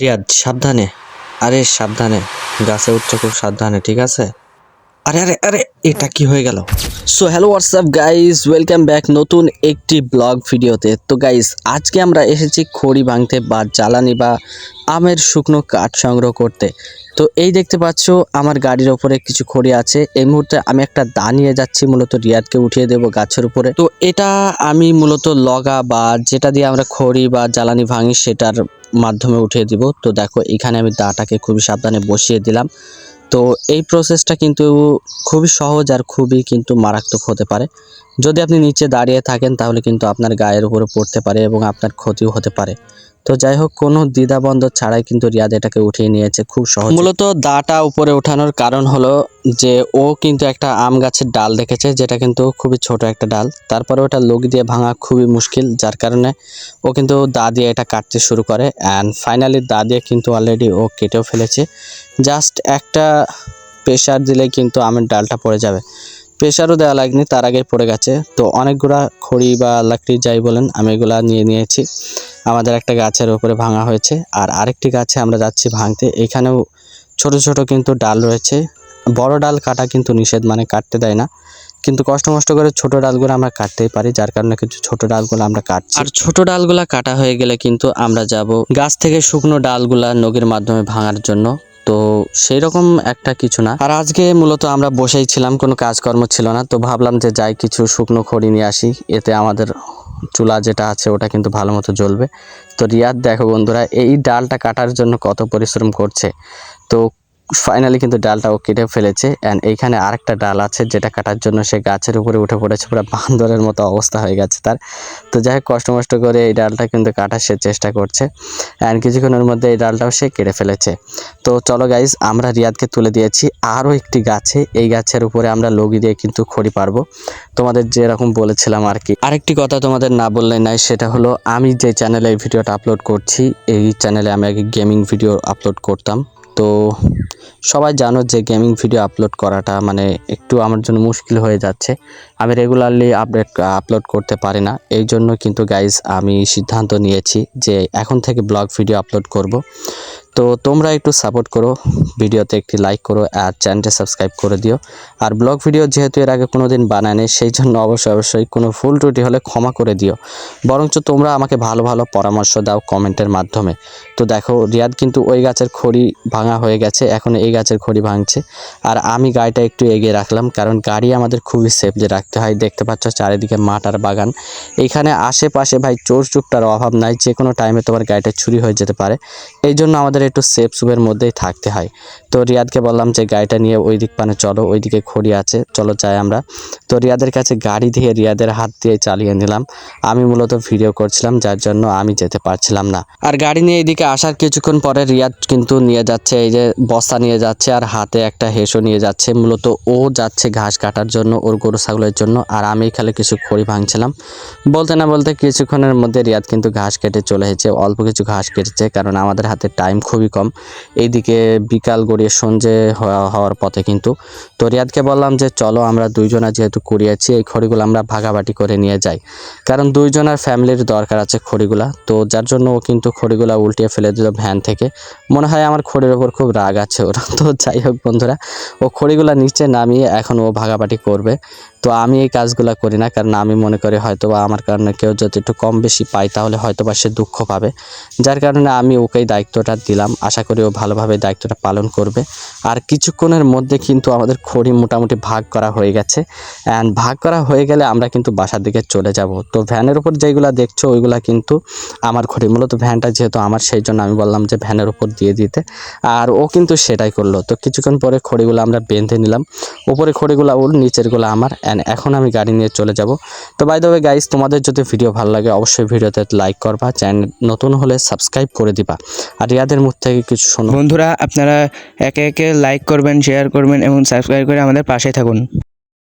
রিয়াদ, সাবধানে। আরে, সাবধানে। গাছে উঠছে খুব সাবধানে, ঠিক আছে? আরে আরে আরে, এটা কি হয়ে গেল? So hello WhatsApp guys welcome back নতুন একটি ব্লগ ভিডিওতে। তো গাইস আজকে আমরা এসেছি খড়ি ভাঙতে বা জ্বালানি বা আমের শুকনো কাঠ সংগ্রহ করতে। তো, এই দেখতে পাচ্ছো, আমার গাড়ির ওপরে কিছু খড়ি আছে। এই মুহূর্তে আমি একটা দা নিয়ে যাচ্ছি, মূলত রিয়াদকে উঠিয়ে দেবো গাছের উপরে। তো, এটা আমি মূলত লগা বা যেটা দিয়ে আমরা খড়ি বা জ্বালানি ভাঙি, সেটার মাধ্যমে উঠিয়ে দিব। তো দেখো, এখানে আমি দাটাকে খুবই সাবধানে বসিয়ে দিলাম। তো এই প্রসেসটা কিন্তু খুবই সহজ আর খুবই কিন্তু মারাত্মক হতে পারে। যদি আপনি নিচে দাঁড়িয়ে থাকেন, তাহলে কিন্তু আপনার গায়ের উপরে পড়তে পারে এবং আপনার ক্ষতিও হতে পারে। তো যাই হোক, কোনো দ্বিধাবন্ধ ছাড়াই কিন্তু রিয়াদ এটাকে উঠিয়ে নিয়েছে খুব সহজ। মূলত দাটা উপরে ওঠানোর কারণ হলো যে, ও কিন্তু একটা আম গাছের ডাল দেখেছে, যেটা কিন্তু খুবই ছোট একটা ডাল। তারপরে ওটা লগি দিয়ে ভাঙা খুবই মুশকিল, যার কারণে ও কিন্তু দা দিয়ে এটা কাটতে শুরু করে। অ্যান্ড ফাইনালি দা দিয়ে কিন্তু অলরেডি ও কেটেও ফেলেছে। জাস্ট একটা প্রেশার দিলে কিন্তু আমের ডালটা পড়ে যাবে। প্রেশারও দেওয়া লাগেনি, তার আগে পড়ে গেছে। তো অনেকগুলা খড়ি বা লাকড়ি যাই বলেন, আমি এগুলা নিয়ে নিয়েছি। আমাদের একটা গাছের ওপরে ভাঙা হয়েছে। আর আরেকটি গাছে আমরা যাচ্ছি ভাঙতে। এখানেও ছোট ছোট কিন্তু ডাল রয়েছে। বড় ডাল কাটা কিন্তু নিষেধ মানে কাটতে দেয় না। কিন্তু কষ্ট মষ্ট করে ছোট ডালগুলো আমরা কাটতেই পারি, যার কারণে কিছু ছোট ডালগুলো আমরা কাটছি। আর ছোট ডালগুলা কাটা হয়ে গেলে কিন্তু আমরা যাব গাছ থেকে শুকনো ডালগুলা নগের মাধ্যমে ভাঙার জন্য। তো সেই রকম একটা কিছু না। আর আজকে মূলত আমরা বসেই ছিলাম, কোনো কাজকর্ম ছিল না, তো ভাবলাম যে যাই কিছু শুকনো খড়ি নিয়ে আসি, এতে আমাদের চুলা যেটা আছে ওটা কিন্তু ভালো মতো জ্বলবে। তো রিয়াদ, দেখো বন্ধুরা, এই ডালটা কাটার জন্য কত পরিশ্রম করছে। তো ফাইনালি কিন্তু ডালটা ও কেটে ফেলেছে অ্যান্ড এইখানে আরেকটা ডাল আছে যেটা কাটার জন্য সে গাছের উপরে উঠে পড়েছে, পুরো বান্দরের মতো অবস্থা হয়ে গেছে তার। তো যাই হোক, কষ্ট মষ্ট করে এই ডালটা কিন্তু কাটার সে চেষ্টা করছে অ্যান্ড কিছুক্ষণের মধ্যে এই ডালটাও সে কেটে ফেলেছে। তো চলো গাইজ আমরা রিয়াদকে তুলে দিয়েছি আরও একটি গাছে, এই গাছের উপরে আমরা লগি দিয়ে কিন্তু খড়ি পারব তোমাদের যেরকম বলেছিলাম আর কি। আরেকটি কথা তোমাদের না বললে নাই, সেটা হলো আমি যে চ্যানেলে এই ভিডিওটা আপলোড করছি, এই চ্যানেলে আমি আগে গেমিং ভিডিও আপলোড করতাম। তো সবাই জানো যে গেমিং ভিডিও আপলোড করাটা মানে একটু আমার জন্য মুশকিল হয়ে যাচ্ছে। আমি রেগুলারলি আপডেট আপলোড করতে পারি না। এই জন্য কিন্তু গাইজ আমি সিদ্ধান্ত নিয়েছি যে এখন থেকে ব্লগ ভিডিও আপলোড করব। তো তোমরা একটু সাপোর্ট করো, ভিডিওতে একটি লাইক করো আর চ্যানেলটা সাবস্ক্রাইব করে দিও। আর ব্লগ ভিডিও যেহেতু এর আগে কোনো দিন বানায়নি, সেই জন্য অবশ্যই অবশ্যই কোনো ভুল ত্রুটি হলে ক্ষমা করে দিও। বরঞ্চ তোমরা আমাকে ভালো ভালো পরামর্শ দাও কমেন্টের মাধ্যমে। তো দেখো, রিয়াদ কিন্তু ওই গাছের খড়ি ভাঙা হয়ে গেছে, এখন এই গাছের খড়ি ভাঙছে। আর আমি গাড়িটা একটু এগিয়ে রাখলাম, কারণ গাড়ি আমাদের খুবই সেফ যে রাখতে হয়। দেখতে পাচ্ছ চারিদিকে মাঠ আর বাগান। এইখানে আশেপাশে ভাই চোর চুপটার অভাব নাই যে কোনো টাইমে তোমার গাড়িটা চুরি হয়ে যেতে পারে। এই জন্য আমাদের একটু সেফ সুপের মধ্যেই থাকতে হয়। তো রিয়াদকে বললাম যে, গাড়িটা নিয়ে ওই দিক পানে চলো ওইদিকে খড়ি আছে, চলো যাই আমরা। তো রিয়াদের কাছে গাড়ি দিয়ে রিয়াদের হাত দিয়ে চালিয়ে নিলাম। আমি মূলত ভিডিও করছিলাম, যার জন্য আমি যেতে পারছিলাম না। আর গাড়ি নিয়ে এইদিকে আসার কিছুক্ষণ পরে রিয়াদ কিন্তু নিয়ে যাচ্ছে, এই যে বস্তা নিয়ে যাচ্ছে আর হাতে একটা হেসো নিয়ে যাচ্ছে। মূলত ও যাচ্ছে ঘাস কাটার জন্য, ওর গরু ছাগলের জন্য, আর আমি খালি কিছু খড়ি ভাঙছিলাম। বলতে না বলতে কিছুক্ষণের মধ্যে রিয়াদ কিন্তু ঘাস কেটে চলে এসেছে, অল্প কিছু ঘাস কেটেছে, কারণ আমাদের হাতে টাইম খুবই কম। এইদিকে বিকাল গড়িয়ে সন্ধে হওয়া- হওয়ার পথে কিন্তু তো রিয়াদকে বললাম যে, চলো আমরা দুইজনা যেহেতু কুড়িয়েছি এই খড়িগুলো আমরা ভাগাভাগি করে নিয়ে যাই। কারণ দুইজনের ফ্যামিলির দরকার আছে খড়িগুলা। তো যার জন্য ও কিন্তু খড়িগুলা উল্টিয়ে ফেলে দিল ভ্যান থেকে। মনে হয় আমার খড়ির ওপর খুব রাগ আছে ওরা। তো যাই হোক বন্ধুরা, ও খড়িগুলা নিচে নামিয়ে এখন ও ভাগাভাগি করবে। তো আমি এই কাজগুলো করি না, কারণ আমি মনে করি হয়তো বা আমার কারণে কেউ যদি একটু কম বেশি পায় তাহলে হয়তো বা সে দুঃখ পাবে। যার কারণে আমি ওকেই দায়িত্বটা দিলাম। আশা করি ও ভালোভাবে দায়িত্বটা পালন করবে। আর কিছুক্ষণের মধ্যে কিন্তু আমাদের খড়ি মোটামুটি ভাগ করা হয়ে গেছে। অ্যান্ড ভাগ করা হয়ে গেলে আমরা কিন্তু বাসার দিকে চলে যাব। তো ভ্যানের উপর যেগুলো দেখছ, ওইগুলা কিন্তু আমার খড়ি। মূলত ভ্যানটা যেহেতু আমার, সেই জন্য আমি বললাম যে ভ্যানের উপর দিয়ে দিতে। আর ও কিন্তু সেটাই করল। তো কিছুক্ষণ পরে খড়িগুলো আমরা বেঁধে নিলাম। উপরে খড়িগুলো ওর, নিচেরগুলো আমার। অ্যান্ড এখন আমি গাড়ি নিয়ে চলে যাব। তো বাই দ্য ওয়ে গাইস তোমাদের যদি ভিডিও ভালো লাগে, অবশ্যই ভিডিওতে লাইক করবা চ্যানেল নতুন হলে সাবস্ক্রাইব করে দিবা। আর ইয়াদের মুখ থেকে কিছু শোনো। বন্ধুরা, আপনারা একে একে লাইক করবেন শেয়ার করবেন এবং সাবস্ক্রাইব করে আমাদের পাশে থাকুন।